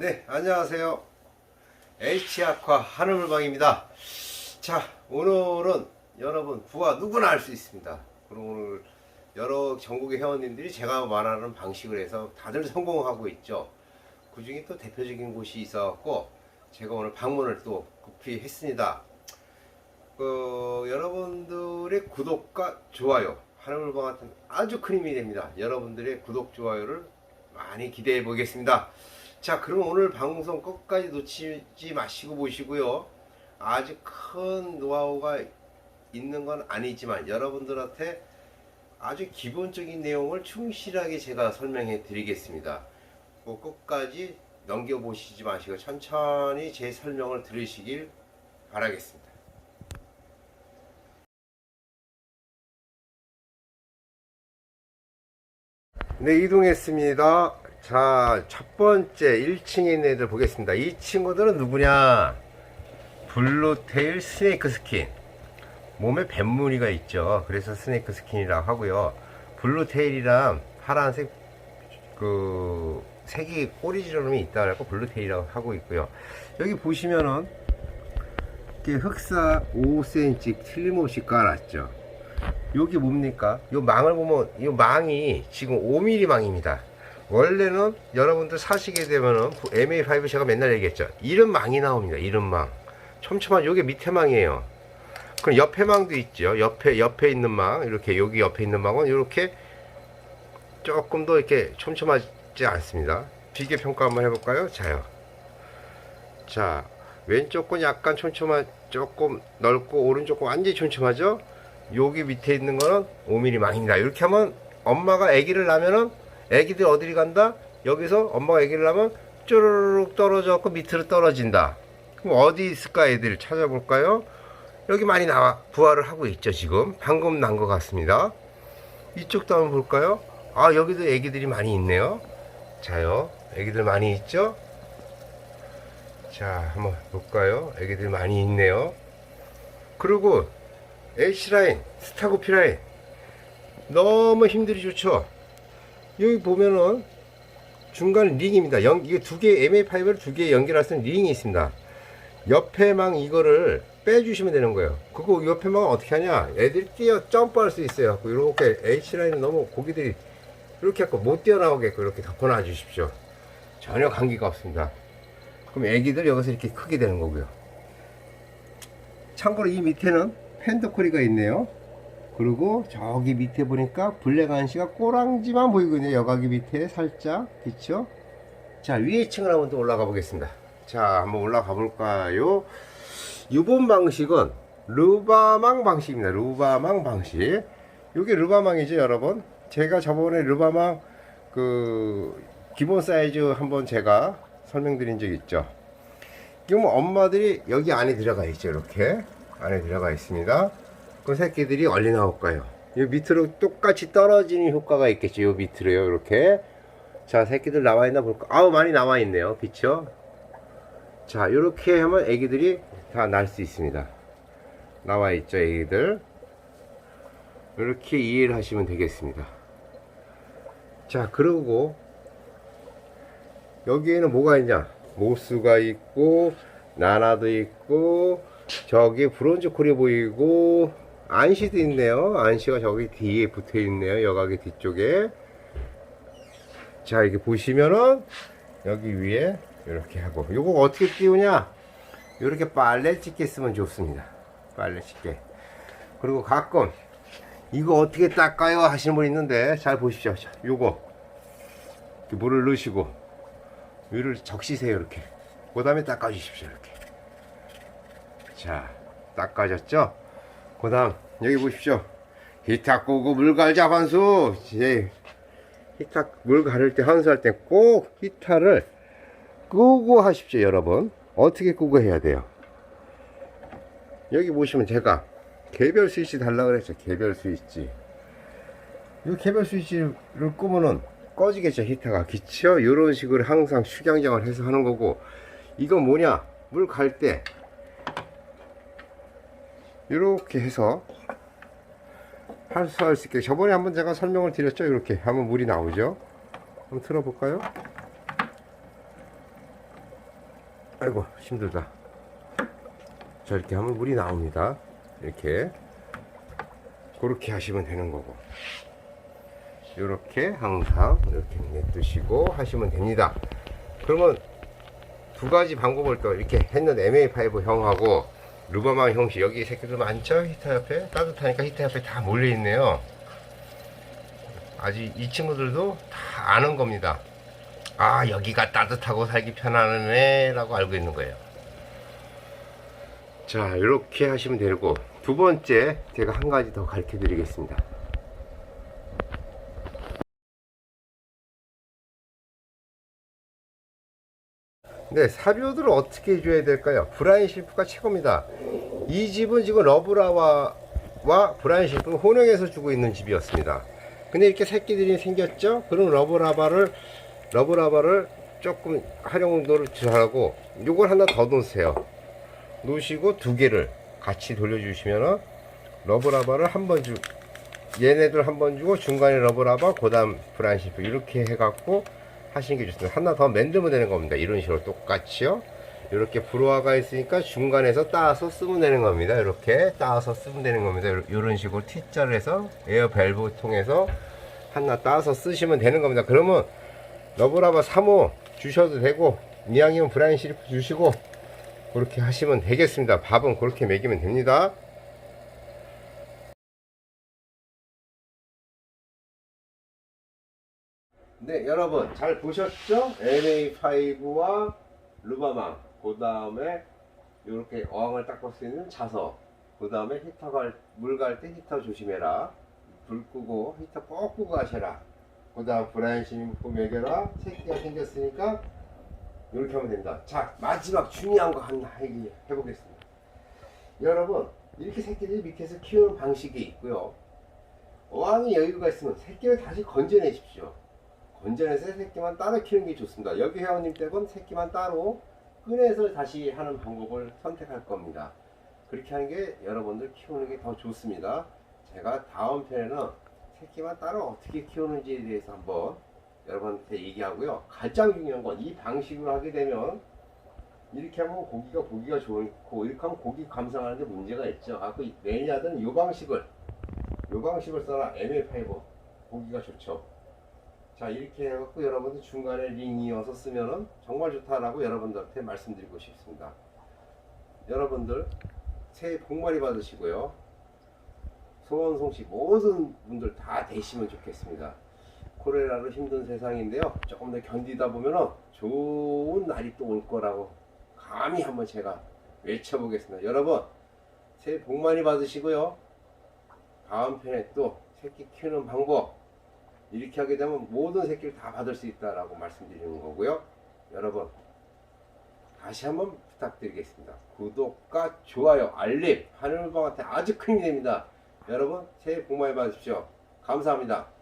네, 안녕하세요. H아과 하늘물방입니다. 자, 오늘은 여러분 부하 누구나 알수 있습니다. 그리고 오늘 여러 전국의 회원님들이 제가 말하는 방식을 해서 다들 성공하고 있죠. 그 중에 또 대표적인 곳이 있어갖고 제가 오늘 방문을 또 급히 했습니다. 그, 여러분들의 구독과 좋아요, 하늘물방한테 아주 큰 힘이 됩니다. 여러분들의 구독, 좋아요를 많이 기대해 보겠습니다. 자, 그럼 오늘 방송 끝까지 놓치지 마시고 보시고요. 아주 큰 노하우가 있는 건 아니지만 여러분들한테 아주 기본적인 내용을 충실하게 제가 설명해 드리겠습니다. 그 끝까지 넘겨보시지 마시고 천천히 제 설명을 들으시길 바라겠습니다. 네, 이동했습니다. 자, 첫 번째 1층에 있는 애들 보겠습니다. 이 친구들은 누구냐? 블루테일 스네이크 스킨. 몸에 뱀무늬가 있죠. 그래서 스네이크 스킨이라고 하고요. 블루테일이랑 파란색 그 색이 꼬리 지름이 있다 그래서 블루테일이라고 하고 있고요. 여기 보시면은 흑사 5cm 틀림없이 깔았죠. 여기 뭡니까? 요 망을 보면 이 망이 지금 5mm 망입니다. 원래는 여러분들 사시게 되면은 MA5 제가 맨날 얘기했죠. 이런 망이 나옵니다. 이런 망. 촘촘한 요게 밑에 망이에요. 그럼 옆에 망도 있죠. 옆에 옆에 있는 망 이렇게 여기 옆에 있는 망은 이렇게 조금 더 이렇게 촘촘하지 않습니다. 비교 평가 한번 해볼까요? 자요. 자 왼쪽 건 약간 촘촘한 조금 넓고 오른쪽 건 완전히 촘촘하죠. 여기 밑에 있는 거는 5mm 망입니다. 이렇게 하면 엄마가 아기를 낳으면은 아기들 어디를 간다? 여기서 엄마가 아기를 낳으면 쭈르륵 떨어져갖고 밑으로 떨어진다. 그럼 어디 있을까 애들 찾아볼까요? 여기 많이 나와 부활을 하고 있죠 지금 방금 난 것 같습니다. 이쪽도 한번 볼까요? 아 여기도 애기들이 많이 있네요. 자요, 애기들 많이 있죠? 자 한번 볼까요? 애기들 많이 있네요. 그리고 H라인, 스타고피 라인 너무 힘들이 좋죠. 여기 보면은 중간 링입니다. 연, 이게 두 개, MA5를 두 개 연결할 수 있는 링이 있습니다. 옆에 망 이거를 빼주시면 되는 거예요. 그거 옆에 망은 어떻게 하냐? 애들이 뛰어 점프할 수 있어요. 이렇게 H라인은 너무 고기들이 이렇게 하고 못 뛰어나오게끔 이렇게 덮어놔 주십시오. 전혀 관계가 없습니다. 그럼 애기들 여기서 이렇게 크게 되는 거고요. 참고로 이 밑에는 펜더코리가 있네요. 그리고 저기 밑에 보니까 블랙 안시가 꼬랑지만 보이거든요. 여기 밑에 살짝 그쵸? 자 위에 층을 한번 또 올라가 보겠습니다. 자 한번 올라가 볼까요? 이번 방식은 루바망 방식입니다. 루바망 방식. 이게 루바망이죠, 여러분. 제가 저번에 루바망 그 기본 사이즈 한번 제가 설명드린 적 있죠. 이거 뭐 엄마들이 여기 안에 들어가 있죠, 이렇게 안에 들어가 있습니다. 그 새끼들이 얼리 나올 거예요. 이 밑으로 똑같이 떨어지는 효과가 있겠죠. 요 밑으로요, 이렇게. 자, 새끼들 나와 있나 볼까? 아우 많이 나와 있네요, 그쵸? 자, 이렇게 하면 애기들이 다 날 수 있습니다. 나와 있죠, 애기들. 이렇게 이해를 하시면 되겠습니다. 자, 그리고 여기에는 뭐가 있냐? 모스가 있고, 나나도 있고, 저기 브론즈 콜이 보이고, 안시도 있네요. 안시가 저기 뒤에 붙어 있네요. 여각의 뒤쪽에. 자, 이렇게 보시면은, 여기 위에 이렇게 하고, 요거 어떻게 띄우냐? 이렇게 빨래 찍게 쓰면 좋습니다. 빨래 찍게. 그리고 가끔, 이거 어떻게 닦아요? 하시는 분 있는데, 잘 보십시오. 자, 요거. 물을 넣으시고, 위를 적시세요, 이렇게. 그 다음에 닦아주십시오, 이렇게. 자, 닦아졌죠? 그 다음, 여기 보십시오. 히타 끄고 물 갈자, 환수. 예. 히타, 물 가를 때, 환수할 때 꼭 히타를 끄고 하십시오, 여러분. 어떻게 끄고 해야 돼요? 여기 보시면 제가 개별 스위치 달라 그랬죠. 개별 스위치. 이 개별 스위치를 끄면은 꺼지겠죠. 히터가. 그쵸? 이런 식으로 항상 축양장을 해서 하는 거고. 이건 뭐냐? 물 갈 때. 이렇게 해서 할 수 있게. 저번에 한번 제가 설명을 드렸죠. 이렇게 하면 물이 나오죠. 한번 틀어볼까요? 아이고 힘들다 자 이렇게 하면 물이 나옵니다 이렇게 그렇게 하시면 되는 거고 이렇게 항상 이렇게 냅두시고 하시면 됩니다 그러면 두 가지 방법을 또 이렇게 했는 MA5 형하고 루버망 형식 여기 새끼들 많죠? 히터 옆에? 따뜻하니까 히터 옆에 다 몰려 있네요. 아직 이 친구들도 다 아는 겁니다. 아 여기가 따뜻하고 살기 편하네 라고 알고 있는 거예요. 자 이렇게 하시면 되고 두 번째 제가 한 가지 더 가르쳐 드리겠습니다 네 사료들을 어떻게 해줘야 될까요? 브라인 실프가 최고입니다. 이 집은 지금 러브라와 와 브라인 실프 혼용해서 주고 있는 집이었습니다. 근데 이렇게 새끼들이 생겼죠? 그럼 러브라바를 러브라바를 조금 활용도를 잘하고 요걸 하나 더 놓으세요. 놓으시고 두 개를 같이 돌려주시면은 러브라바를 한 번 주, 얘네들 한 번 주고 중간에 러브라바, 그 다음 브란시프 이렇게 해갖고 하시는 게 좋습니다. 하나 더 만들면 되는 겁니다. 이런 식으로 똑같이요. 이렇게 브로아가 있으니까 중간에서 따서 쓰면 되는 겁니다. 이렇게 따서 쓰면 되는 겁니다. 이런 식으로 T자를 해서 에어 밸브 통해서 하나 따서 쓰시면 되는 겁니다. 그러면 러브라바 3호 주셔도 되고 이왕이면 브라인 시리프 주시고 그렇게 하시면 되겠습니다. 밥은 그렇게 먹이면 됩니다. 네, 여러분 잘 보셨죠? LA5와 루바망, 그 다음에 이렇게 어항을 닦을 수 있는 자석, 그 다음에 히터 갈, 물 갈 때 히터 조심해라. 불 끄고 히터 꼭 끄고 가셔라. 그 다음 브라이신 묶고 먹여라. 새끼가 생겼으니까 이렇게 하면 됩니다. 자, 마지막 중요한 거 하나 해보겠습니다. 여러분, 이렇게 새끼들 밑에서 키우는 방식이 있고요. 어항에 여유가 있으면 새끼를 다시 건져내십시오. 건져내서 새끼만 따로 키우는 게 좋습니다. 여기 회원님 댁은 새끼만 따로 꺼내서 다시 하는 방법을 선택할 겁니다. 그렇게 하는 게 여러분들 키우는 게 더 좋습니다. 제가 다음 편에는 새끼만 따로 어떻게 키우는지에 대해서 한번 여러분한테 얘기하고요. 가장 중요한 건 이 방식으로 하게 되면 이렇게 하면 고기가 고기가 좋고 이렇게 하면 고기 감상하는데 문제가 있죠. 아, 그 매니아들은 이 방식을 이 방식을 써라 MA5 고기가 좋죠. 자 이렇게 해갖고 여러분들 중간에 링 이어서 쓰면은 정말 좋다라고 여러분들한테 말씀드리고 싶습니다. 여러분들 새해 복 많이 받으시고요. 소원 송씨 모든 분들 다 되시면 좋겠습니다. 코로나로 힘든 세상인데요. 조금 더 견디다 보면은 좋은 날이 또 올 거라고 감히 한번 제가 외쳐보겠습니다. 여러분 새해 복 많이 받으시고요. 다음 편에 또 새끼 키우는 방법 이렇게 하게 되면 모든 새끼를 다 받을 수 있다라고 말씀드리는 거고요. 여러분 다시 한번 부탁드리겠습니다. 구독과 좋아요, 알림, 하늘방한테 아주 큰 힘이 됩니다. 여러분 새해 복 많이 받으십시오. 감사합니다.